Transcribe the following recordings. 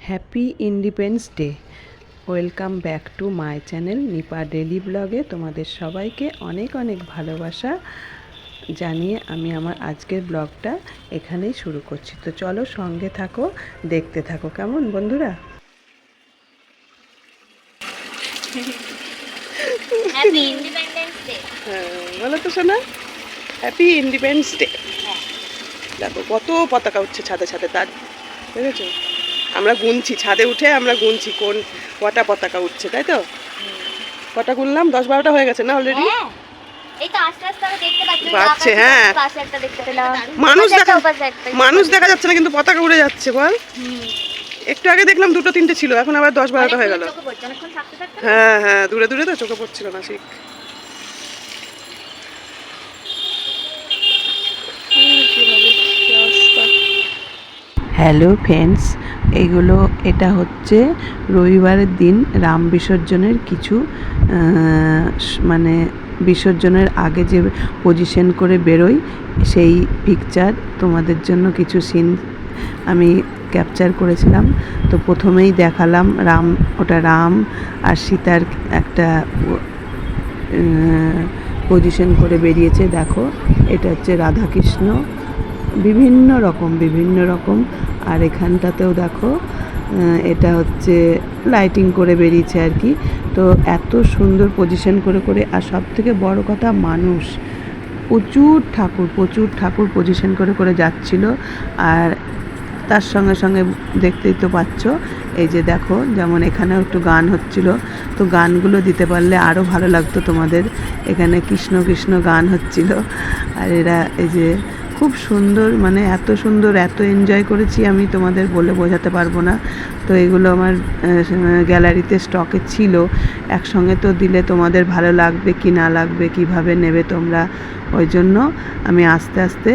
Happy independence day welcome back to my channel Nipa daily ব্লগে তোমাদের সবাইকে অনেক অনেক ভালোবাসা জানিয়ে আমি আমার আজকের ব্লগটা এখানেই শুরু করছি। তো চলো সঙ্গে থাকো দেখতে থাকো কেমন বন্ধুরা? হ্যাঁ বলো তো শোনা হ্যাপি ইন্ডিপেন্ডেন্স ডে দেখো কত পতাকা উঠছে ছাদে ছাদে তার। বুঝেছ আমরা গুনছি ছাদে উঠে আমরা গুনছি কোন কটা পতাকা উঠছে তাই তো? কটা গুনলাম? দশ বারোটা হয়ে গেছে না অলরেডি হ্যাঁ এই তো আস্তে আস্তে আমরা দেখতে পাচ্ছি ওই বাড়ছে, হ্যাঁ। পাশে একটা দেখতে পেলাম। মানুষ দেখা মানুষ দেখা যাচ্ছে না কিন্তু পতাকা উড়ে যাচ্ছে বল। একটু আগে দেখলাম দুটো তিনটে ছিল এখন আবার দশ বারোটা হয়ে গেল? হ্যাঁ হ্যাঁ দূরে দূরে তো চোখে পড়ছিল না ঠিক। হ্যালো ফ্রেন্ডস এগুলো, এটা হচ্ছে রবিবারের দিন রাম বিসর্জনের কিছু মানে বিসর্জনের আগে যে পজিশন করে বেরোই, সেই পিকচার তোমাদের জন্য কিছু সিন আমি ক্যাপচার করেছিলাম। তো প্রথমেই দেখালাম রাম, ওটা রাম আর সীতার একটা পজিশন করে বেরিয়েছে। দেখো, এটা হচ্ছে রাধাকৃষ্ণ বিভিন্ন রকম বিভিন্ন রকম। আর এখানটাতেও দেখো এটা হচ্ছে লাইটিং করে বেরিয়েছে আর কি। তো এত সুন্দর পজিশন করে করে আর সব থেকে বড় কথা মানুষ। প্রচুর ঠাকুর প্রচুর ঠাকুর পজিশন করে করে যাচ্ছিল। আর তার সঙ্গে সঙ্গে দেখতেই তো পাচ্ছ, এই যে দেখো, যেমন এখানেও একটু গান হচ্ছিল। তো গানগুলো দিতে পারলে আরও ভালো লাগতো তোমাদের। এখানে কৃষ্ণ কৃষ্ণ গান হচ্ছিল। আর এরা এই যে খুব সুন্দর মানে এত সুন্দর, এত এনজয় করেছি আমি তোমাদের বলে বোঝাতে পারব না। তো এগুলো আমার গ্যালারিতে স্টকে ছিল। একসঙ্গে তো দিলে তোমাদের ভালো লাগবে কি না লাগবে, কীভাবে নেবে তোমরা। ওই জন্য আমি আস্তে আস্তে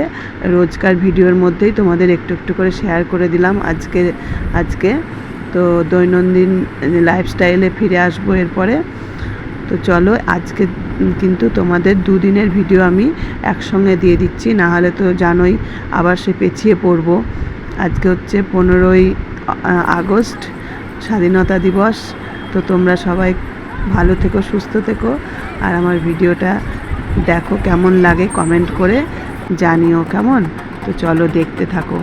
রোজকার ভিডিওর মধ্যেই তোমাদের একটু একটু করে শেয়ার করে দিলাম আজকে আজকে। তো দৈনন্দিন লাইফস্টাইলে ফিরে আসব এরপরে। তো চলো, আজকে কিন্তু তোমাদের দুদিনের ভিডিও আমি একসঙ্গে দিয়ে দিচ্ছি, না হলে তো জানোই আবার সে পেছিয়ে পড়ব। আজকে হচ্ছে পনেরোই আগস্ট, স্বাধীনতা দিবস, তো তোমরা সবাই ভালো থেকো, সুস্থ থেকো, আর আমার ভিডিওটা দেখো কেমন লাগে কমেন্ট করে জানিও কেমন। তো চলো, দেখতে থাকো।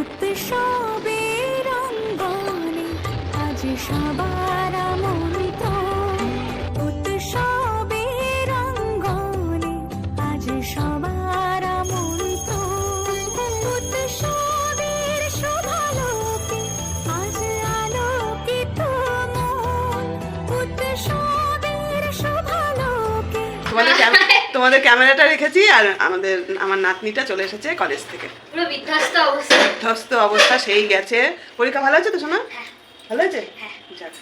উৎসবের রঙ্গনে আজ সবার তোমাদের ক্যামেরাটা রেখেছি আর আমাদের আমার নাতনিটা চলে এসেছে কলেজ থেকে। পুরো বিধ্বস্ত অবস্থা। বিধ্বস্ত অবস্থা সেই গেছে। পরীক্ষা ভালো হয়েছে তো শোনা ভালো হয়েছে? যাক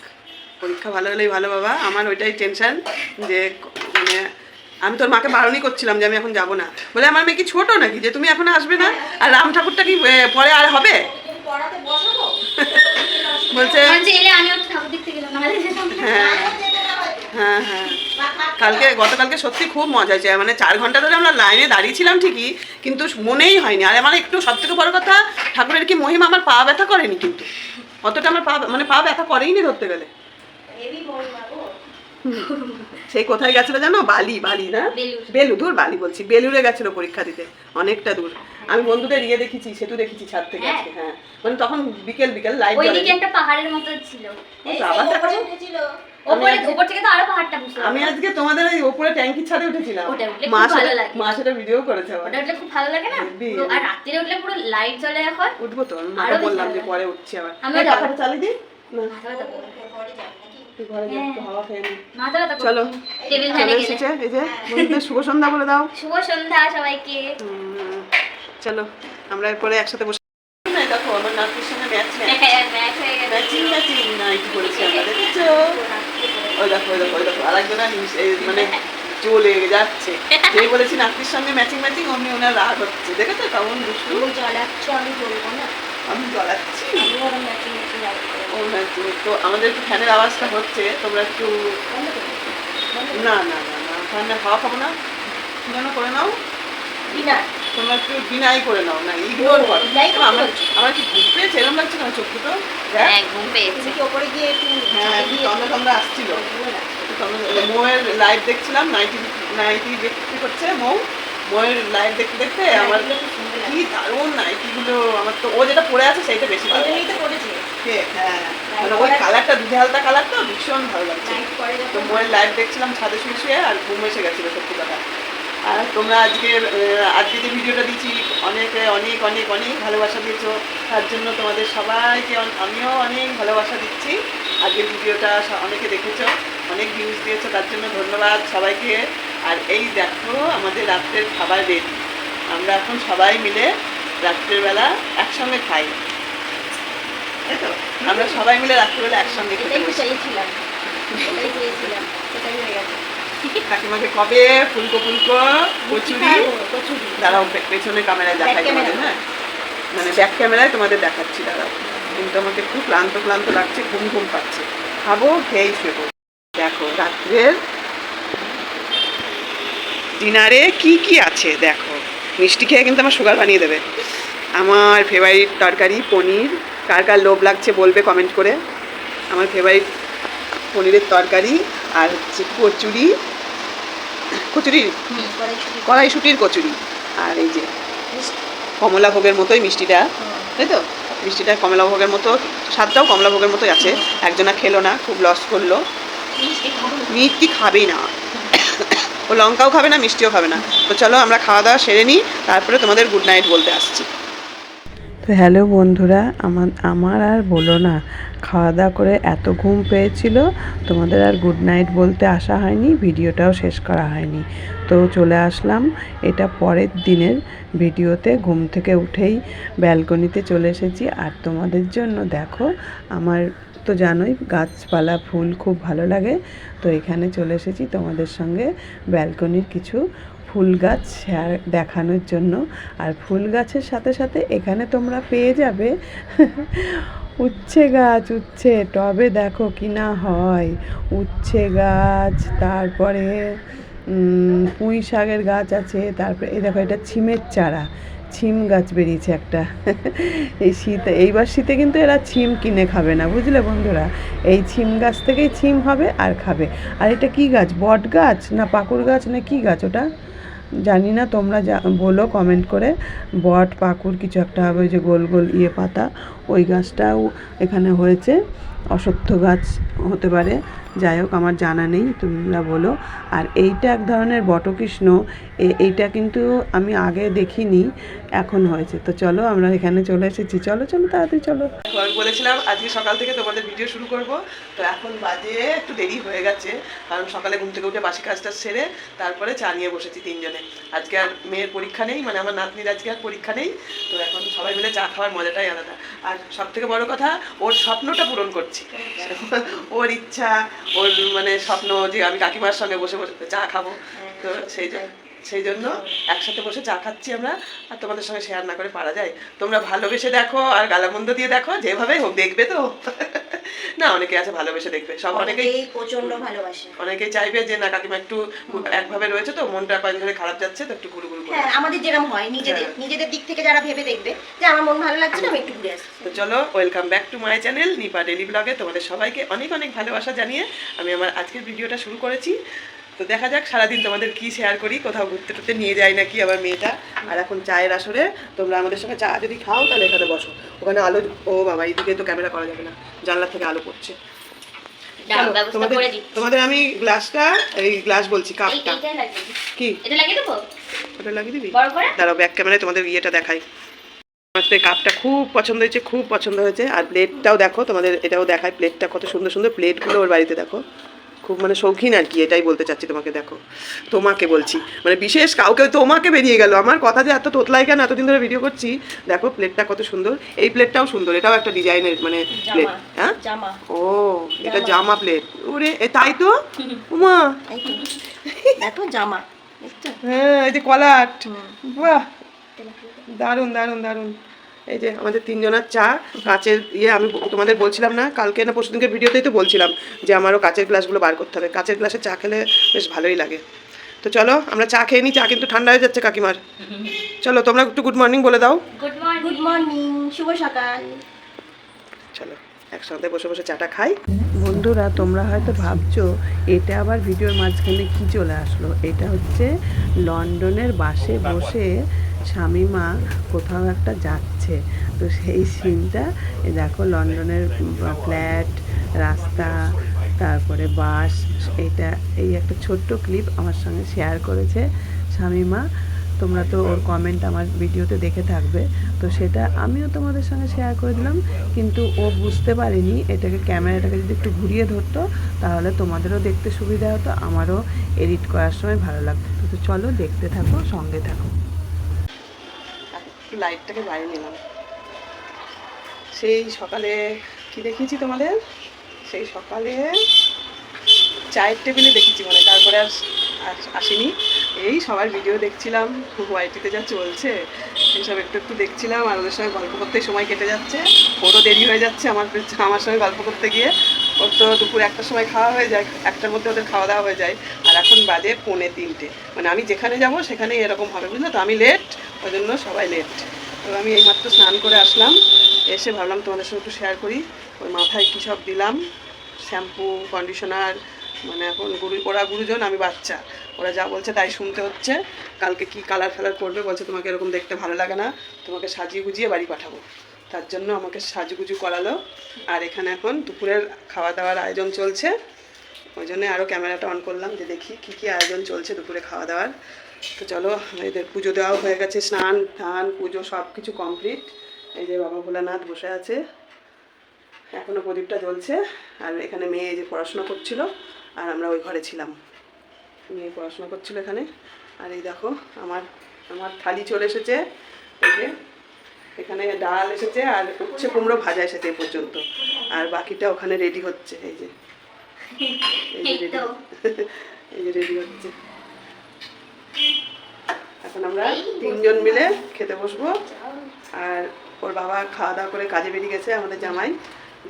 পরীক্ষা ভালো হলেই ভালো বাবা। আমার ওইটাই টেনশন যে মানে আমি তোর মাকে বারণই করছিলাম যে আমি এখন যাব না। বলে আমার মেয়ে কি ছোট নাকি? যে তুমি এখন আসবে না? আর রাম ঠাকুরটা কি পরে আর হবে? বলছে আমি ঠাকুর দেখতে গেলাম নাহলে যেতাম না। হ্যাঁ হ্যাঁ হ্যাঁ কালকে গতকালকে সত্যি খুব মজা হয়েছে। মানে চার ঘণ্টা ধরে আমরা লাইনে দাঁড়িয়েছিলাম ঠিকই কিন্তু মনেই হয়নি। আর আমার একটু সব থেকে বড় কথা ঠাকুরের কি মহিমা আমার পা ব্যথা করেনি কিন্তু? অতটা আমার পা মানে পা ব্যথা করেই নি ধরতে গেলে। সেই কোথায় গেছিল জানো? বালি বালি না। বেলু দূর বালি বলছি। বেলুড়ে গেছিল পরীক্ষা দিতে অনেকটা দূর। আমি বন্ধুদের ইয়ে দেখেছি সেতু দেখেছি ছাদ থেকে হ্যাঁ। আজকে, হ্যাঁ। মানে তখন বিকেল বিকেল লাইট ওইদিকে একটা পাহাড়ের মতো ছিল। আবার দেখো ওপরে উপর থেকে তো আরও পাহাড়টা বুঝতে আমি আজকে তোমাদের ওই উপরে ট্যাঙ্কির ছাদে উঠেছিলাম। ওটা উঠলে মা খুব ভালো সেটা লাগে। মা সেটা ভিডিও করেছে ওটা উঠলে খুব ভালো লাগে না। আর রাত্রিরে উঠলে পুরো লাইট জ্বলে এখন। উঠবো তো আমি বললাম যে পরে উঠছি আবার। যাব। পাখাটা চালিয়ে দিই? না। মাথা ব্যথা করবে। তুই ঘরে যা, হাওয়া খেয়ে নি। মাথা ব্যথা করবে। চলো। ফ্যানে গেলে। এসেছে এই যে বন্ধুদের শুভ সন্ধ্যা বলে দাও। শুভ সন্ধ্যা সবাইকে। হুম, চলো আমরা এরপরে একসাথে বসে না, দেখো আমার নাতির সঙ্গে ম্যাচ ম্যাচ ম্যাচ হয়ে নাইটি করেছি আমরা দেখেছ? ওই দেখো ওই দেখো ওই দেখো আরেকজনা হিংসে- এই মানে চলে যাচ্ছে। যেই বলেছি নাতির সঙ্গে ম্যাচিং ম্যাচিং অমনি ওনার রাগ হচ্ছে। দেখেছ কেমন দুষ্টু? তুমি জ্বলাচ্ছ আমি জ্বলবো না। আমি জ্বলাচ্ছি? ও ম্যাচিং তো আমাদের একটু ফ্যানের আওয়াজটা হচ্ছে তোমরা একটু না না না না ফ্যানের হাওয়া খাব না। যেন করে নাও। ডিনার তোমরা একটু ডিনাই করে নাও না ইগনোর করো। আমার আমার কি ঘুম পেয়েছে? এরকম লাগছে না চোখ দুটো হ্যাঁ ঘুম পেয়েছে। ওপরে গিয়ে একটু হ্যাঁ একটু তন্দ্রা তন্দ্রা আসছিল। মৌয়ের লাইভ দেখছিলাম নাইটি নাইটি বিক্রি করছে মৌ। মৌয়ের লাইভ দেখতে দেখতে আমার কি দারুণ নাইটিগুলো আমার তো ও যেটা পরে আছে সেইটা বেশি ভালো? হ্যাঁ। মানে ওই কালারটা দুধে হালতা কালার তো ভীষণ ভালো লাগছে। তো ময়ের লাইভ দেখছিলাম ছাদে শুয়ে শুয়ে আর ঘুম এসে গেছিল সত্যি কথা। আর তোমরা আজকে আজকে যে ভিডিওটা দিচ্ছি অনেকে অনেক অনেক অনেক ভালোবাসা দিয়েছ। তার জন্য তোমাদের সবাইকে আমিও অনেক ভালোবাসা দিচ্ছি। আজকের ভিডিওটা অনেকে দেখেছ অনেক ভিউজ দিয়েছ তার জন্য ধন্যবাদ সবাইকে। আর এই দেখো আমাদের রাত্রের খাবার রেডি আমরা এখন সবাই মিলে রাত্রের বেলা একসঙ্গে খাই। তাই তো? আমরা সবাই মিলে রাত্রেবেলা একসঙ্গে খেতে এটাই চেয়েছিলাম এটাই সেটাই হয়ে গেছে। কাকিমাকে কবে? ফুলকো ফুলকো? কচুরি? দাঁড়াও পেছনে ক্যামেরায় দেখাই তোমাদের হ্যাঁ? মানে ব্যাক ক্যামেরায় তোমাদের দেখাচ্ছি দাঁড়াও। কিন্তু আমাকে খুব ক্লান্ত ক্লান্ত লাগছে ঘুম ঘুম পাচ্ছে। খাব খেয়েই শুয়ে দেখো রাত্রের ডিনারে কি কি আছে? দেখো মিষ্টি খেয়ে কিন্তু আমার সুগার বানিয়ে দেবে। আমার ফেভারিট তরকারি পনির। কার কার লোভ লাগছে বলবে কমেন্ট করে। আমার ফেভারিট পনিরের তরকারি। আর হচ্ছে কচুরি কচুরি কড়াইশুটির কচুরি। আর এই যে কমলা ভোগের মতোই মিষ্টিটা তাই তো? মিষ্টিটা কমলা ভোগের মতো স্বাদটাও কমলা ভোগের মতোই আছে। একজনা খেলো না খুব লস করল। মিষ্টি খাবেই না। ও লঙ্কাও খাবে না মিষ্টিও খাবে না। তো চলো আমরা খাওয়া দাওয়া সেরে নিই তারপরে তোমাদের গুড নাইট বলতে আসছি। তো হ্যালো বন্ধুরা, আমার আমার আর বলো না। খাওয়া দাওয়া করে এত ঘুম পেয়েছিল, তোমাদের আর গুড নাইট বলতে আসা হয়নি, ভিডিওটাও শেষ করা হয়নি। তো চলে আসলাম, এটা পরের দিনের ভিডিওতে। ঘুম থেকে উঠেই ব্যালকনিতে চলে এসেছি। আর তোমাদের জন্য দেখো, আমার তো জানোই গাছপালা, ফুল খুব ভালো লাগে। তো এখানে চলে এসেছি তোমাদের সঙ্গে ব্যালকনির কিছু ফুল গাছ শেয়ার দেখানোর জন্য। আর ফুল গাছের সাথে সাথে এখানে তোমরা পেয়ে যাবে উচ্ছে গাছ, উচ্ছে। টবে দেখো কি না হয়। উচ্ছে গাছ, তারপরে পুঁই শাকের গাছ আছে। তারপরে, এই দেখো এটা ছিমের চারা। ছিম গাছ বেরিয়েছে একটা। এই শীতে, এইবার শীতে কিন্তু এরা ছিম কিনে খাবে না, বুঝলে বন্ধুরা? এই ছিম গাছ থেকেই ছিম হবে আর খাবে। আর এটা কি গাছ? বট গাছ না পাকুর গাছ না কি গাছ ওটা? জানি না, তোমরা যা, বলো কমেন্ট করে। বট পাকুর কিছু একটা হবে যে গোল গোল ইয়ে পাতা, ওই গাছটাও এখানে হয়েছে। অশ্বত্থ গাছ হতে পারে। যাই হোক, আমার জানা নেই, তোমরা বলো। আর এইটা এক ধরনের বটকৃষ্ণ এইটা কিন্তু আমি আগে দেখিনি, এখন হয়েছে। তো চলো, আমরা এখানে চলে এসেছি। চলো চলো, তাড়াতাড়ি চলো। আমি বলেছিলাম, আজকে সকাল থেকে তোমাদের ভিডিও শুরু করব। তো এখন বাজে, একটু দেরি হয়ে গেছে, কারণ সকালে ঘুম থেকে উঠে বাসি কাজটা সেরে তারপরে চা নিয়ে বসেছি তিনজনে। আজকে আর মেয়ের পরীক্ষা নেই মানে আমার নাতনির আজকে আর পরীক্ষা নেই। তো এখন সবাই মিলে চা খাওয়ার মজাটাই আলাদা। আর সব থেকে বড় কথা, ওর স্বপ্নটা পূরণ করছি। ওর ইচ্ছা, ওর মানে স্বপ্ন যে আমি কাকিমার সঙ্গে বসে বসে চা খাব। তো সেই জন্য। সেই জন্য একসাথে বসে চা খাচ্ছি আমরা আর তোমাদের সঙ্গে শেয়ার না করে পারা যায়। তোমরা ভালোবেসে দেখো আর গালামন্দ দিয়ে দেখো যেভাবে হোক দেখবে তো। না অনেকে আছে ভালোবেসে দেখবে সব অনেকেই প্রচণ্ড ভালোবাসে। অনেকেই চাইবে যে না কাকিমা একটু একভাবে রয়েছে তো মনটা কয়েক ধরে খারাপ যাচ্ছে তো একটু ঘুরু ঘুরু করে। হ্যাঁ আমাদের যেরকম হয় নিজেদের হ্যাঁ। নিজেদের দিক থেকে যারা ভেবে দেখবে যে আমার মন ভালো লাগছে না আমি একটু ঘুরে আসছি। তো চলো welcome back to my channel Nipa daily ব্লগে তোমাদের সবাইকে অনেক অনেক ভালোবাসা জানিয়ে আমি আমার আজকের ভিডিওটা শুরু করেছি। তো দেখা যাক সারাদিন তোমাদের কি শেয়ার করি কোথাও ঘুরতে টুরতে নিয়ে যাই নাকি আমার মেয়েটা। আর এখন চায়ের আসরে তোমরা আমাদের সঙ্গে চা যদি খাও তাহলে এখানে বসো। ওখানে আলো ও বাবা এইদিকে তো ক্যামেরা করা যাবে না। জানলা থেকে আলো পড়ছে। তোমাদের তোমাদের আমি গ্লাসটা এই গ্লাস বলছি কাপটা। কি? এটা লাগিয়ে দেবো? ওটা লাগিয়ে দিবি? দাঁড়াও ব্যাক ক্যামেরায় তোমাদের ইয়েটা দেখাই। আমার তো এই কাপটা খুব পছন্দ হয়েছে খুব পছন্দ হয়েছে। আর প্লেটটাও দেখো তোমাদের এটাও দেখায় প্লেটটা কত সুন্দর সুন্দর প্লেটগুলো ওর বাড়িতে দেখো। খুব মানে শৌখিন আর কি এটাই বলতে চাচ্ছি তোমাকে দেখো। তোমাকে বলছি। মানে বিশেষ কাউকে তোমাকে বেরিয়ে গেল। আমার কথা যে এত তোতলাই কেন এতদিন ধরে ভিডিও করছি দেখো প্লেটটা কত সুন্দর। এই প্লেটটাও সুন্দর এটাও একটা ডিজাইনের মানে প্লেট হ্যাঁ? ও এটা জামা প্লেট ওরে এ তাই তো? উমা। দেখো জামা হ্যাঁ এই যে কলাট বাহ। দারুণ দারুণ দারুণ। এই যে আমাদের তিনজনের চা কাচের ইয়ে আমি তোমাদের বলছিলাম না কালকে না পরশু দিনকে ভিডিওতেই তো বলছিলাম যে আমারও কাচের গ্লাসগুলো বার করতে হবে। কাচের গ্লাসে চা খেলে বেশ ভালোই লাগে। তো চলো আমরা চা খেয়ে নিই চা কিন্তু ঠান্ডা হয়ে যাচ্ছে কাকিমার। চলো তোমরা একটু গুড মর্নিং বলে দাও। গুড মর্নিং গুড মর্নিং শুভ সকাল। চলো একসাথে বসে বসে চাটা খাই। বন্ধুরা তোমরা হয়তো ভাবছ এটা আবার ভিডিওর মাঝখানে কি চলে আসলো? এটা হচ্ছে লন্ডনের বাসে। বসে স্বামীমা কোথাও একটা যাচ্ছে। তো সেই সিনটা দেখো লন্ডনের ফ্ল্যাট, রাস্তা, তারপরে বাস, এটা, এই একটা ছোট্ট ক্লিপ আমার সঙ্গে শেয়ার করেছে স্বামী মা। তোমরা তো ওর কমেন্ট আমার ভিডিওতে দেখে থাকবে। তো সেটা আমিও তোমাদের সঙ্গে শেয়ার করে দিলাম, কিন্তু ও বুঝতে পারেনি, এটাকে ক্যামেরাটাকে যদি একটু ঘুরিয়ে ধরতো, তাহলে তোমাদেরও দেখতে সুবিধা হতো, আমারও এডিট করার সময় ভালো লাগতো। তো চলো দেখতে থাকো, সঙ্গে থাকো। লাইটটাকে বাইরে নিলাম। সেই সকালে কি দেখিয়েছি তোমাদের? সেই সকালে চায়ের টেবিলে দেখেছি মানে তারপরে আর আস- আসিনি। এই সবার ভিডিও দেখছিলাম ওয়াইটিতে যা চলছে এইসব একটু একটু দেখছিলাম, আর ওদের সঙ্গে গল্প করতেই সময় কেটে যাচ্ছে। ওরও দেরি হয়ে যাচ্ছে আমার আমার সঙ্গে গল্প করতে গিয়ে। ওর তো দুপুর একটার সময় খাওয়া হয়ে যায়, একটার মধ্যে ওদের খাওয়া দাওয়া হয়ে যায়। আর এখন বাজে পৌনে তিনটে। মানে আমি যেখানে যাব সেখানেই এরকম হবে, বুঝলে তো? আমি লেট ওই জন্য সবাই লেট তো আমি এইমাত্র স্নান করে আসলাম, এসে ভাবলাম তোমাদের সঙ্গে একটু শেয়ার করি। ওই মাথায় কী সব দিলাম? শ্যাম্পু কন্ডিশনার মানে এখন গুরু, ওরা গুরুজন, আমি বাচ্চা। ওরা যা বলছে তাই শুনতে হচ্ছে। কালকে কি কালার ফালার করবে বলছে তোমাকে এরকম দেখতে ভালো লাগে না। তোমাকে সাজিয়ে গুজিয়ে বাড়ি পাঠাবো। তার জন্য আমাকে সাজুগুজু করালো। আর এখানে এখন দুপুরের খাওয়া দাওয়ার আয়োজন চলছে। ওই জন্য আরও ক্যামেরাটা অন করলাম যে দেখি কী কী আয়োজন চলছে দুপুরে খাওয়া দাওয়ার তো চলো এদের পুজো দেওয়াও হয়ে গেছে স্নান ধান পুজো সব কিছু কমপ্লিট এই যে বাবা ভোলানাথ বসে আছে। এখনও প্রদীপটা জ্বলছে আর এখানে মেয়ে এই যে পড়াশোনা করছিল আর আমরা ওই ঘরে ছিলাম। মেয়ে পড়াশোনা করছিল এখানে। আর এই দেখো আমার আমার থালি চলে এসেছে। এই যে এখানে ডাল এসেছে আর উচ্ছে কুমড়ো ভাজা এসেছে এ পর্যন্ত। আর বাকিটা ওখানে রেডি হচ্ছে এই যে। এই যে রেডি এই যে রেডি হচ্ছে। এখন আমরা তিনজন মিলে খেতে বসবো। আর ওর বাবা খাওয়া দাওয়া করে কাজে বেরিয়ে গেছে আমাদের জামাই।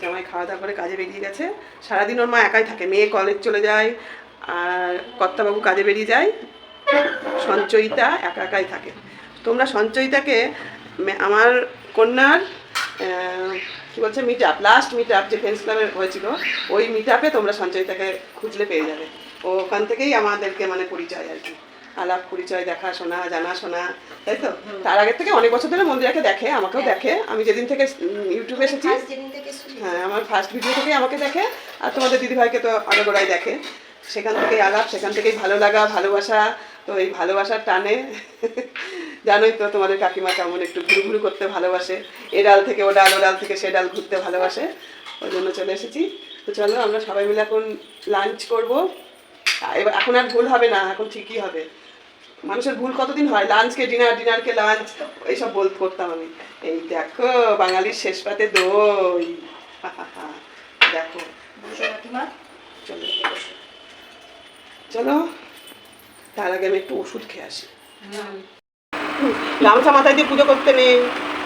জামাই খাওয়া দাওয়া করে কাজে বেরিয়ে গেছে। সারাদিন ওর মা একাই থাকে মেয়ে কলেজ চলে যায় আর কর্তাবাবু কাজে বেরিয়ে যায়। সঞ্চয়িতা একা একাই থাকে। তোমরা সঞ্চয়িতাকে আমার কন্যার কি বলছে meet up last meet up যে ফ্রেন্ডস ক্লাবে হয়েছিল ওই মিট আপে তোমরা সঞ্চয়িতাকে খুঁজলে পেয়ে যাবে। ও ওখান থেকেই আমাদেরকে মানে পরিচয় আর কি। আলাপ পরিচয় দেখা শোনা জানা শোনা তাই তো? তার আগের থেকে অনেক বছর ধরে মন্দিরাকে দেখে আমাকেও দেখে। আমি যেদিন থেকে ইউটিউবে এসেছি হ্যাঁ আমার ফার্স্ট ভিডিও থেকেই আমাকে দেখে আর তোমাদের দিদিভাইকে তো আরও গোড়ায় দেখে। সেখান থেকেই আলাপ সেখান থেকেই ভালো লাগা ভালোবাসা তো এই ভালোবাসার টানে জানোই তো তোমাদের কাকিমা কেমন একটু ঘুরু ঘুরু করতে ভালোবাসে। এ ডাল থেকে ও ডাল ও ডাল থেকে সে ডাল ঘুরতে ভালোবাসে। ওই জন্য চলে এসেছি। তো চলো আমরা সবাই মিলে এখন লাঞ্চ করব। এবার এখন আর ভুল হবে না এখন ঠিকই হবে। মানুষের ভুল কতদিন হয়? লাঞ্চকে ডিনার ডিনারকে লাঞ্চ এইসব বল করতাম আমি। এই দেখো বাঙালির শেষ পাতে দই। দেখো। চলো চলো তার আগে আমি একটু ওষুধ খেয়ে আসি। গামছা মাথায় দিয়ে পুজো করতে নেই।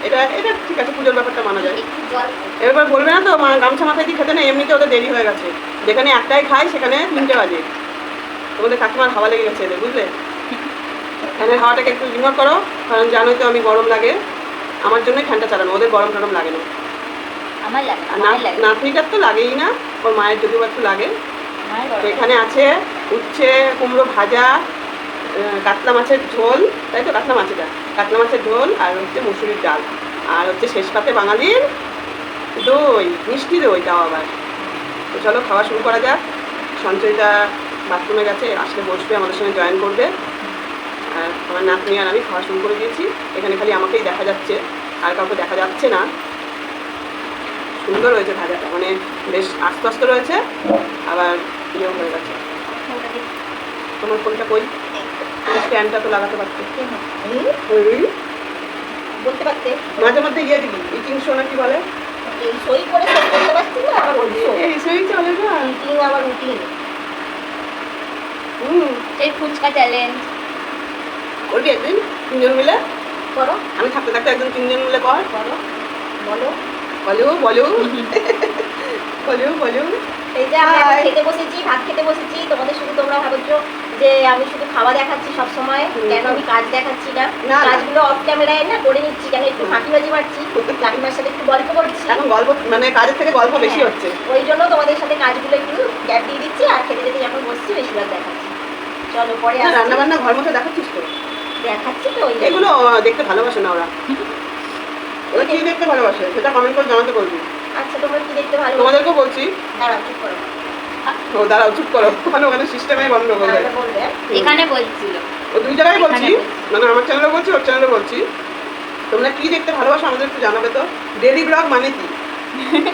এটা এটা ঠিক আছে পুজোর ব্যাপারটা মানা যায়। এবার বলবে না তো গামছা মাথায় দিয়ে খেতে নেই এমনিতে ওদের দেরি হয়ে গেছে। যেখানে একটাই খাই সেখানে তিনটে বাজে। তোমাদের কাকিমার হাওয়া লেগে গেছে এদের বুঝলে? ফ্যানের হাওয়াটাকে একটু ইগনোর করো কারণ জানোই তো আমি গরম লাগে। আমার জন্যই ফ্যানটা চালানো ওদের গরম টরম লাগে না। আমার লাগে না নাতনিটার তো লাগেই না ওর মায়ের যদিও একটু লাগে। তো এখানে আছে উচ্ছে কুমড়ো ভাজা কাতলা মাছের ঝোল তাই তো কাতলা মাছেরটা কাতলা মাছের ঝোল আর হচ্ছে মুসুরির ডাল। আর হচ্ছে শেষ পাতে বাঙালির দই মিষ্টি দই তাও আবার। তো চলো খাওয়া শুরু করা যাক। সঞ্চয়িতা বাথরুমে গেছে আসলে বসবে আমাদের সঙ্গে জয়েন করবে। আমার নাতনি আর আমি খাওয়া শুরু করে দিয়েছি। এখানে খালি আমাকেই দেখা যাচ্ছে আর কাউকে দেখা যাচ্ছে না। সুন্দর হয়েছে ভাজাটা মানে বেশ আস্তে আস্তে রয়েছে আবার ইয়েও হয়ে গেছে। তোমার ফোনটা কই? স্ট্যান্ডটা তো লাগাতে পারতো বলতে পারতে। মাঝে মধ্যে ইয়ে দিবি ইটিং শো না কি বলে? এই সই করে সই করতে পারছি না আবার এই সেই চলে না। মিটিং আবার উঠিয়ে হুম। এই ফুচকা চ্যালেঞ্জ করবি একদিন? তিনজন মিলে? করো। আমি থাকতে থাকতে একদিন তিনজন মিলে কর। করো। বলো। বলো বলো। বলো বলো। এই যে আমি খেতে বসেছি ভাত খেতে বসেছি তোমাদের শুধু তোমরা ভাবছ যে আমি শুধু খাওয়া দেখাচ্ছি সব সময় কেন আমি কাজ দেখাচ্ছি না। কাজগুলো অফ ক্যামেরায় না করে নিচ্ছি কেন একটু ফাঁকিবাজি মারছি কাকিমার সাথে একটু গল্প করছি। এখন গল্প মানে কাজের থেকে গল্প বেশি হ্যাঁ। হচ্ছে। ওই জন্য তোমাদের সাথে কাজগুলো একটু গ্যাপ দিয়ে দিচ্ছি আর খেতে খেতে যখন বসছি বেশিরভাগ দেখাচ্ছি। চলো পরে রান্না বান্না ঘর মতো দেখাচ্ছিস তো? দেখাচ্ছি তো ওই এগুলো দেখতে ভালোবাসে না ওরা। ওরা কি দেখতে ভালোবাসে? সেটা কমেন্ট করে জানাতে বলবি। আচ্ছা তোমরা কি দেখতে ভালো তোমাদেরকেও বলছি। দাঁড়াও চুপ করো। ও দাঁড়াও চুপ করো। ওখানে ওখানে সিস্টেমে বন্ধ করে তাহলে বলবে। হ্যাঁ? এখানে বলছিল। ও দুই জায়গায় বলছি। মানে আমার চ্যানেলে বলছি ওর চ্যানেলে বলছি। তোমরা কি দেখতে ভালোবাসো আমাদের একটু জানাবে তো। ডেলি ব্লগ মানে কি?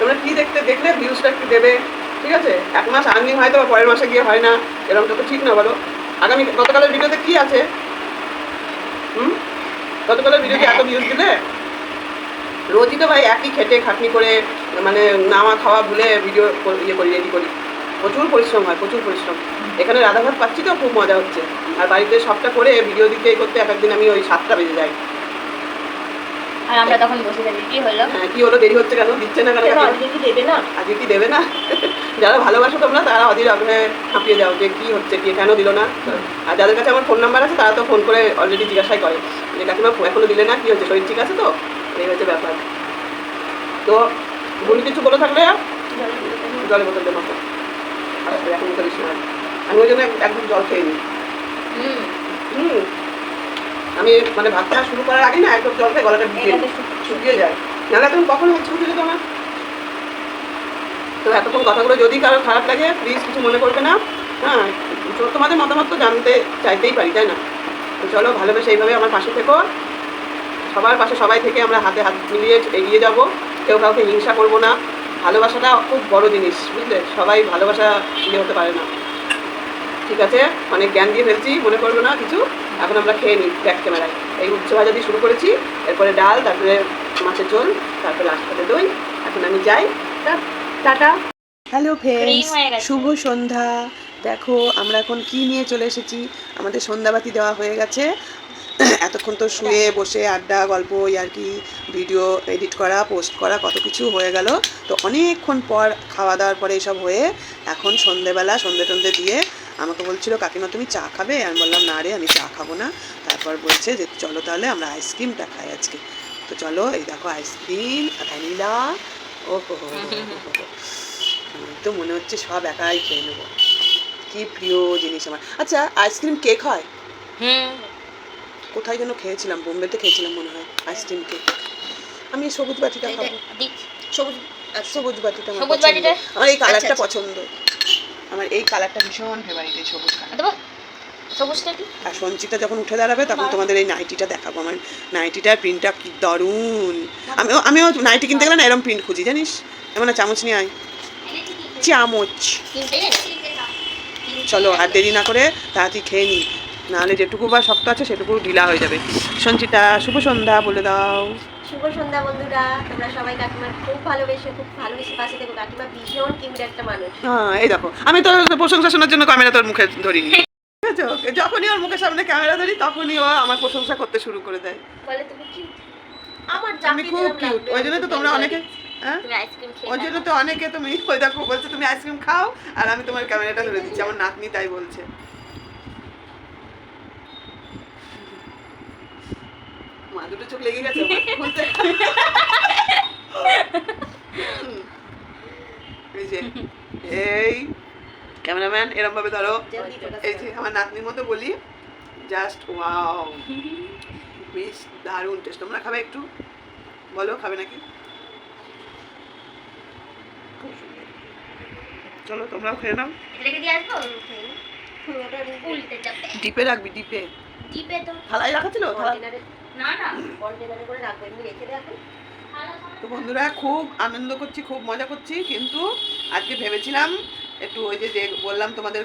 তোমরা কি দেখতে দেখলে ভিউজটা একটু দেবে। ঠিক আছে? এক মাস আর্নিং হয়তো বা পরের মাসে গিয়ে হয় না। এরকমটা তো ঠিক না বলো। আগামী গতকালের ভিডিওতে কি আছে? হুম? গতকালের ভিডিওতে এত ভিউজ দিলে রোজই তো ভাই একই খেটে খাটনি করে মানে নামা খাওয়া ভুলে ভিডিও ইয়ে করি রেডি করি। প্রচুর পরিশ্রম হয়, প্রচুর পরিশ্রম। এখানে রাধাভাত পাচ্ছি তো, খুব মজা হচ্ছে। আর বাড়িতে সবটা করে ভিডিও দিতে করতে এক একদিন আমি ওই সাতটা বেজে যাই আর আমরা তখন বসে থাকি। কি হলো? হ্যাঁ কি হলো? দেরি হচ্ছে কেন? দিচ্ছে না কেন? আজকে কি দেবে না? আজকে কি দেবে না? যারা ভালোবাসো তোমরা তারা অধীর আগ্রহে হাঁপিয়ে যাও যে কি হচ্ছে কি কেন দিল না। আর যাদের কাছে আমার ফোন নাম্বার আছে তারা তো ফোন করে অলরেডি জিজ্ঞাসাই করে। যে কাকিমা এখনও দিলে না? কি হচ্ছে? শরীর ঠিক আছে তো? এই হচ্ছে ব্যাপার। তো ভুল কিছু বলে থাকলে জলের বোতল আসলে এখন করিস না আমি ওই জন্য একদম জল খেয়ে নিই হুম। হুম। আমি মানে ভাত খাওয়া শুরু করার আগে না একদম জল খেয়ে গলাটা ভিজে শুকিয়ে যায়। নাহলে তুমি কখন হচ্ছে উঠে যেত আমার তো এতক্ষণ কথাগুলো যদি কারও খারাপ লাগে প্লিজ কিছু মনে করবে না। হ্যাঁ তোমাদের মতামত তো জানতে চাইতেই পারি তাই না? তো চলো ভালোবেসে এইভাবে আমার পাশে থেকো। সবার পাশে সবাই থেকে আমরা হাতে হাত মিলিয়ে এগিয়ে যাব। কেউ কাউকে হিংসা করব না। ভালোবাসাটা খুব বড় জিনিস বুঝলে? সবাই ভালোবাসা ইয়ে হতে পারে না। ঠিক আছে? অনেক জ্ঞান দিয়ে ফেলছি মনে করব না কিছু? এখন আমরা খেয়ে নিই ব্যাক ক্যামেরায়। এই উচ্চ ভাজা দিয়ে শুরু করেছি এরপরে ডাল তারপরে মাছের ঝোল তারপরে লাস্টে দই। এখন আমি যাই। টাটা। হ্যালো হয়ে গেছে। শুভ সন্ধ্যা। দেখো আমরা এখন কি নিয়ে চলে এসেছি? আমাদের সন্ধ্যাবাতি দেওয়া হয়ে গেছে। এতক্ষণ তো শুয়ে বসে আড্ডা গল্প আর কি ভিডিও এডিট করা পোস্ট করা কত কিছু হয়ে গেল। তো অনেকক্ষণ পর খাওয়া দাওয়ার পরে এসব হয়ে এখন সন্ধেবেলা সন্ধে টন্ধে দিয়ে আমাকে বলছিল কাকিমা তুমি চা খাবে? আমি বললাম না রে আমি চা খাব না। তারপর বলছে যে চলো তাহলে আমরা আইসক্রিমটা খাই আজকে। তো চলো এই দেখো আইসক্রিম ভ্যানিলা ও হো তো মনে হচ্ছে সব একাই খেয়ে নেব। কি প্রিয় জিনিস আমার। আচ্ছা আইসক্রিম কেক হয় হুম। কোথায় যেন খেয়েছিলাম বোম্বেতে খেয়েছিলাম মনে হয় আইসক্রিম কেক আমি সবুজ বাটিটা খাব। সবুজ। সবুজ বাটিটা আমার সবুজ বাটিটা? আমার এই কালারটা আচ্ছা, আচ্ছা। পছন্দ। আমার এই কালারটা ভীষণ ফেভারিট এই সবুজ কালার। দেবো? সবুজটা কি? আর সঞ্চিতা যখন উঠে দাঁড়াবে তখন তোমাদের এই নাইটিটা দেখাবো। আমার নাইটিটার প্রিন্টটা কি দারুণ। আমিও আমিও নাইটি কিনতে গেলে না এরকম প্রিন্ট খুঁজি জানিস? এমন না চামচ নিয়ে আয়। চামচ। চলো আর দেরি না করে তাড়াতাড়ি খেয়ে নিই নাহলে যেটুকু বা শক্ত আছে সেটুকু ঢিলা হয়ে যাবে। সঞ্চিতা শুভ সন্ধ্যা বলে দাও। শুভ সন্ধ্যা বন্ধুরা। তোমরা সবাই কাকিমার খুব ভালোবেসে খুব ভালোবেসে পাশে থেকো কাকিমা ভীষণ কিউট একটা মানুষ। হ্যাঁ এই দেখো। আমি তো প্রশংসা শোনার জন্য ক্যামেরা তোর মুখে ধরিনি। যখনই ওর মুখের সামনে ক্যামেরা ধরি তখনই ও আমার প্রশংসা করতে শুরু করে দেয়। বলে তুমি কি আমার আমি খুব কিউট ওই জন্য তো তোমরা অনেকে হ্যাঁ? ওই জন্য তো অনেকে তুমি ওই দেখো বলছে তুমি আইসক্রিম খাও আর আমি তোমার ক্যামেরাটা ধরে দিচ্ছি। আমার নাতনি তাই বলছে। মা দুটো চোখ লেগে গেছে এই যে এই ক্যামেরাম্যান এরম ভাবে ধরো এই যে আমার নাতনির মতো বলি জাস্ট ওয়াও বেশ দারুণ টেস্ট তোমরা খাবে একটু? বলো খাবে নাকি? চলো তোমরাও খেয়ে নাও। ডিপে রাখবি ডিপে। টিপে তো। থালায় রাখা ছিল? থালা কন্টেনারে তো বন্ধুরা, খুব আনন্দ করছি, খুব মজা করছি, কিন্তু আজকে ভেবেছিলাম একটু ওই যে বললাম তোমাদের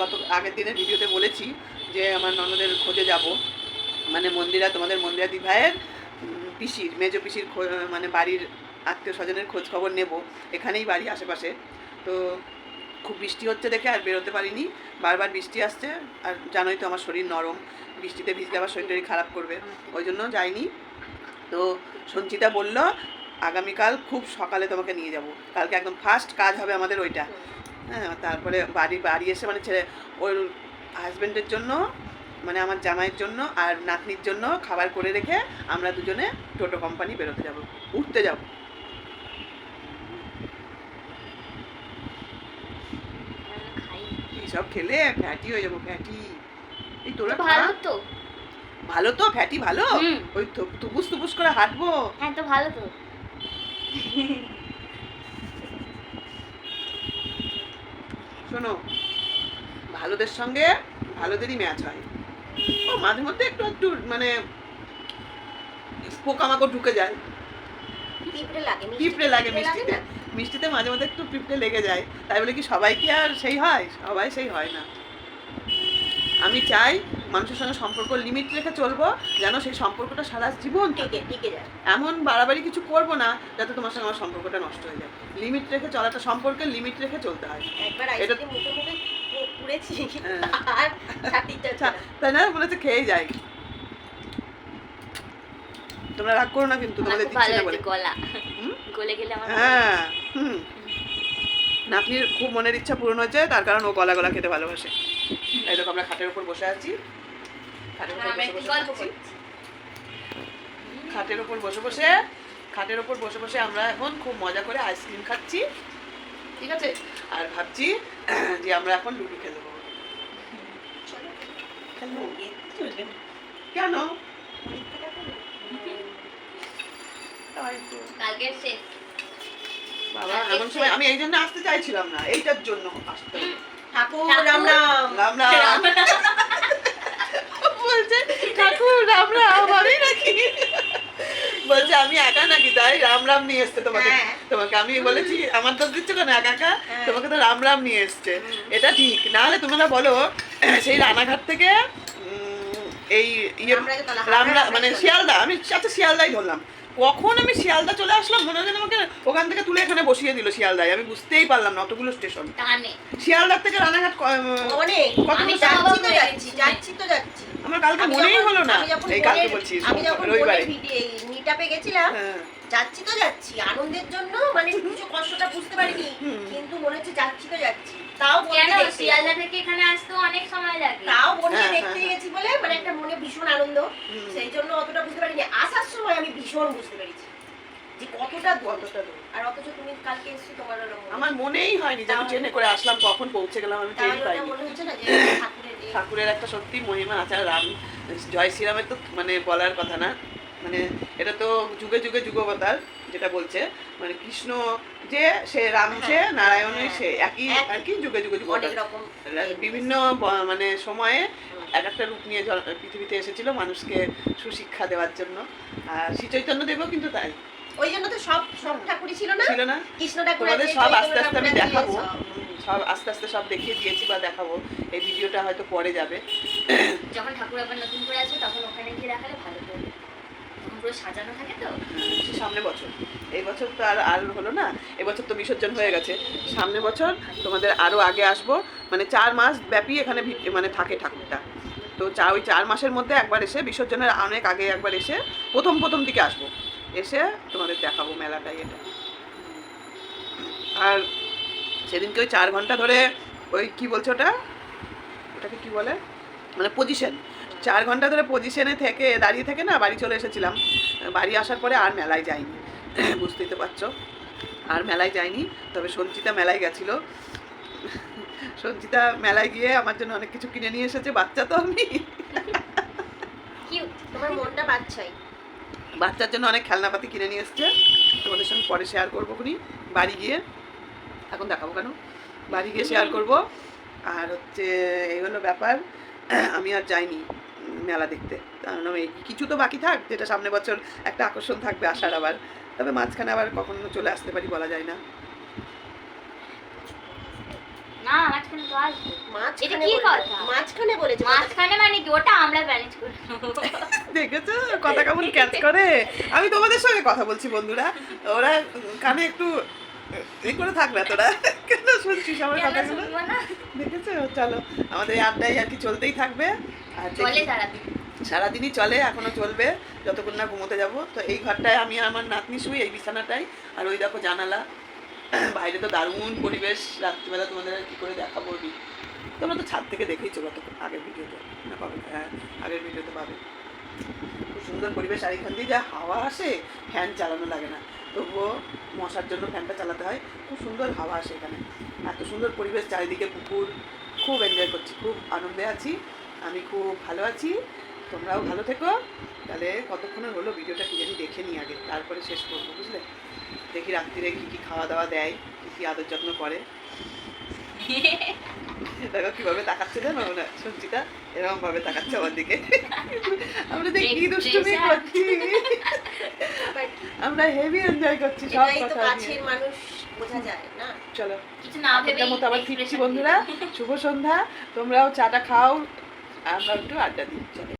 গত আগের দিনের ভিডিওতে বলেছি যে আমার ননদের খোঁজে যাব। মানে মন্দিরা, তোমাদের মন্দিরা দি ভাইয়ের পিসির, মেজো পিসির মানে বাড়ির আত্মীয় স্বজনের খোঁজ খবর নেব। এখানেই বাড়ি আশেপাশে। তো খুব বৃষ্টি হচ্ছে দেখে আর বেরোতে পারিনি। বারবার বৃষ্টি আসছে। আর জানোই তো আমার শরীর নরম। বৃষ্টিতে ভিজলে আবার শরীর খারাপ করবে। ওই জন্য যাইনি। তো সঞ্চিতা বলল, আগামীকাল খুব সকালে তোমাকে নিয়ে যাব। কালকে একদম ফার্স্ট কাজ হবে আমাদের ওইটা। হ্যাঁ তারপরে বাড়ি বাড়ি এসে মানে ছেলে ওর হাজব্যান্ডের জন্য মানে আমার জামাইয়ের জন্য আর নাতনির জন্য খাবার করে রেখে আমরা দুজনে টোটো কোম্পানি বেরোতে যাব। উঠতে যাব। খেলে ফ্যাটি হয়ে যাব ফ্যাটি এই তোরা ভালো তো? ভালো তো ফ্যাটি ভালো? ওই থু- তুপুস তুপুস করে হাঁটবো? হ্যাঁ তো ভালো তো। শোনো ভালোদের সঙ্গে ভালোদেরই ম্যাচ হয়। ও মাঝে মধ্যে একটু একটু মানে পোকামাকড় ঢুকে যায়। পিঁপড়ে লাগে মিষ্টি পিঁপড়ে লাগে মিষ্টিতে? মিষ্টিতে মাঝে মধ্যে একটু পিঁপড়ে লেগে যায়। তাই বলে কি সবাই কি আর সেই হয়? সবাই সেই হয় না। আমি চাই মানুষের সঙ্গে সম্পর্ক লিমিট রেখে চলবো যেন সেই সম্পর্কটা সারা জীবন থাকে। টিকে টিকে যায়। এমন বাড়াবাড়ি কিছু করব না যাতে তোমার সঙ্গে আমার সম্পর্কটা নষ্ট হয়ে যায়। লিমিট রেখে চলাটা সম্পর্কে লিমিট রেখে চলতে হয়। একবার এটা- মুখে মুখে পুড়েছি। হ্যাঁ। আর আচ্ছা তাই না? বলেছে খেয়ে যাই। তোমরা রাগ করো না কিন্তু তোমাদের দিচ্ছি না বলে। গলা। গলে গেলে আমার হ্যাঁ হুম। নাতনির খুব মনের ইচ্ছা পূরণ হয়েছে তার কারণ ও গলা গলা খেতে ভালোবাসে। এই দেখো আমরা খাটের উপর বসে আছি। খাটের উপর বসে বসে খাটের উপর বসে বসে খাটের উপর বসে বসে আমরা এখন খুব মজা করে আইসক্রিম খাচ্ছি। ঠিক আছে? আর ভাবছি যে আমরা এখন লুডো খেলব? কেন? তাই শেষ। বাবা এমন সময় আমি এই জন্য আসতে চাইছিলাম না এইটার জন্য আসতে ঠাকুর ঠাকুর। রাম রাম। রাম রাম। বলছে ঠাকুর রাম রাম আমি নাকি বলছে আমি একা নাকি? তাই রাম রাম নিয়ে এসছে তোমাকে। হ্যাঁ। তোমাকে আমি বলেছি আমার দোষ দিচ্ছ কেন? একা একা? হ্যাঁ। তোমাকে তো রাম রাম নিয়ে এসছে। এটা ঠিক। নাহলে তোমরা বলো সেই রানাঘাট থেকে উম, এই ইয়ে রামরা মানে শিয়ালদা আমি আচ্ছা শিয়ালদাই ধরলাম। কখন আমি শিয়ালদা চলে আসলাম মনে হয় আমাকে ওখান থেকে তুলে এখানে বসিয়ে দিল শিয়ালদায়। আমি বুঝতেই পারলাম না অতগুলো স্টেশন। টানে। শিয়ালদার থেকে রানাঘাট অনেক আমি যাচ্ছি তো যাচ্ছি যাচ্ছি তো যাচ্ছি। আমার কালকে মনেই হলো না। এই কালকে বলছি আমি যখন রবিবারে। মিটআপে গেছিলাম হ্যাঁ। যাচ্ছি তো যাচ্ছি। আনন্দের জন্য মানে কিছু কষ্টটা বুঝতে পারিনি। কিন্তু মনে হচ্ছে যাচ্ছি তো যাচ্ছি। তাও কেন? শিয়ালদা থেকে এখানে আসতেও অনেক সময় লাগে। তাও বোনকে হ্যাঁ, দেখতে হ্যাঁ, গেছি বলে মানে একটা মনে ভীষণ আনন্দ। সেই জন্য অতটা বুঝতে পারিনি। আসার সময় আমি ভীষণ বুঝতে পেরেছি যে কতটা আর অথচ তুমি কালকে এসছো তোমার আমার মনেই হয়নি যে আমি ট্রেনে করে আসলাম কখন পৌঁছে গেলাম আমি তাহলে পাইনি। মনে হচ্ছে না যে ঠাকুরের ঠাকুরের একটা সত্যি মহিমা আছে। আর রাম জয় শ্রীরামের তো মানে বলার কথা না। মানে এটা তো যুগে যুগে যুগবতার যেটা বলছে। মানে কৃষ্ণ যে সে রাম সে নারায়ণের সে একই একই। আর কি যুগে যুগে বিভিন্ন মানে সময়ে এক একটা রূপ নিয়ে পৃথিবীতে এসেছিল মানুষকে সুশিক্ষা দেওয়ার জন্য। আর শ্রী চৈতন্য দেবও কিন্তু তাই। ওই জন্য তো সব সব ঠাকুরই ছিল না? ছিল না। কৃষ্ণ ঠাকুর তোমাদের আছে, সব আস্তে আস্তে আমি দেখাবো। সব। আস্তে আস্তে সব দেখিয়ে দিয়েছি বা দেখাবো। এই ভিডিওটা হয়তো পরে যাবে। যখন ঠাকুর আবার নতুন করে আসবে তখন ওখানে গিয়ে দেখালে ভালো সামনে বছর। এই বছর তো আর আর হলো না। এবছর তো বিসর্জন হয়ে গেছে। সামনে বছর তোমাদের আরও আগে আসব। মানে চার মাস ব্যাপী এখানে মানে থাকে ঠাকুরটা। তো চা ওই চার মাসের মধ্যে একবার এসে বিসর্জনের অনেক আগে একবার এসে প্রথম প্রথম দিকে আসব। এসে তোমাদের দেখাবো মেলাটাই এটা। আর সেদিনকে ওই চার ঘণ্টা ধরে ওই কি বলছো ওটা? ওটাকে কি বলে? মানে পজিশন। চার ঘণ্টা ধরে পজিশনে থেকে দাঁড়িয়ে থেকে না বাড়ি চলে এসেছিলাম। বাড়ি আসার পরে আর মেলায় যাইনি। বুঝতেই তো পারছ। আর মেলায় যাইনি তবে সঞ্চিতা মেলায় গেছিল। সঞ্চিতা মেলায় গিয়ে আমার জন্য অনেক কিছু কিনে নিয়ে এসেছে বাচ্চা তো আমি। তোমার মনটা বাচ্চাই। বাচ্চার জন্য অনেক খেলনাপাতি কিনে নিয়ে এসছে। তোমাদের সঙ্গে পরে শেয়ার করব খুনি। বাড়ি গিয়ে এখন দেখাবো কেন? বাড়ি গিয়ে শেয়ার করব। আর হচ্ছে এই হলো ব্যাপার। আমি আর যাইনি। মেলা দেখতে। কারণ এই কিছু তো বাকি থাক যেটা সামনে বছর একটা আকর্ষণ থাকবে আসার আবার। তবে মাঝখানে আবার কখনো চলে আসতে পারি বলা যায় না। মানে কি? ওটা আমরা ম্যানেজ করে নেব। দেখেছ? কথা কেমন ক্যাচ করে? আমি তোমাদের সঙ্গে কথা বলছি বন্ধুরা। ওরা কানে একটু এই করে থাকবে তোরা কেন শুনছিস আমার কথাগুলো? না? দেখেছ? চলো আমাদের আড্ডাই আর কি চলতেই থাকবে। আর সারাদিনই চলে এখনও চলবে। যতক্ষণ না ঘুমোতে যাব। তো এই ঘরটায় আমি আমার নাতনি শুই এই বিছানাটাই। আর ওই দেখো জানালা। বাইরে তো দারুণ পরিবেশ। রাত্রিবেলা তোমাদের আর কি করে দেখাবো আমি তোমরা তো ছাদ থেকে দেখেইছো কত আগের ভিডিওতে। না পাবে? হ্যাঁ আগের ভিডিওতে পাবে। সুন্দর পরিবেশ। আর এখান দিয়ে যা হাওয়া আসে ফ্যান চালানো লাগে না। তবুও মশার জন্য ফ্যানটা চালাতে হয়। খুব সুন্দর হাওয়া আসে এখানে। এত সুন্দর পরিবেশ, চারিদিকে পুকুর। খুব এনজয় করছি, খুব আনন্দে আছি। আমি খুব ভালো আছি। তোমরাও ভালো থেকো। তাহলে কতক্ষণের হলো? ভিডিওটা কি জানি দেখে নিই আগে। তারপরে শেষ করব, বুঝলে? দেখি রাত্রিরে কী কী খাওয়া দাওয়া দেয়, কী কী আদর যত্ন করে। দেখো কীভাবে তাকাচ্ছে জানো? না সঞ্চিতা এরকম ভাবে তাকাচ্ছে আমার দিকে। আমরা যে কি দুষ্টুমি করছি। আমরা হেভি এনজয় করছি সব কথা কাছের মানুষ বোঝা যায় না? চলো। কিছু না ভেবে মতো আবার ফিরছি বন্ধুরা? শুভ সন্ধ্যা তোমরাও চাটা খাও আমরা একটু আড্ডা দিই। চলো।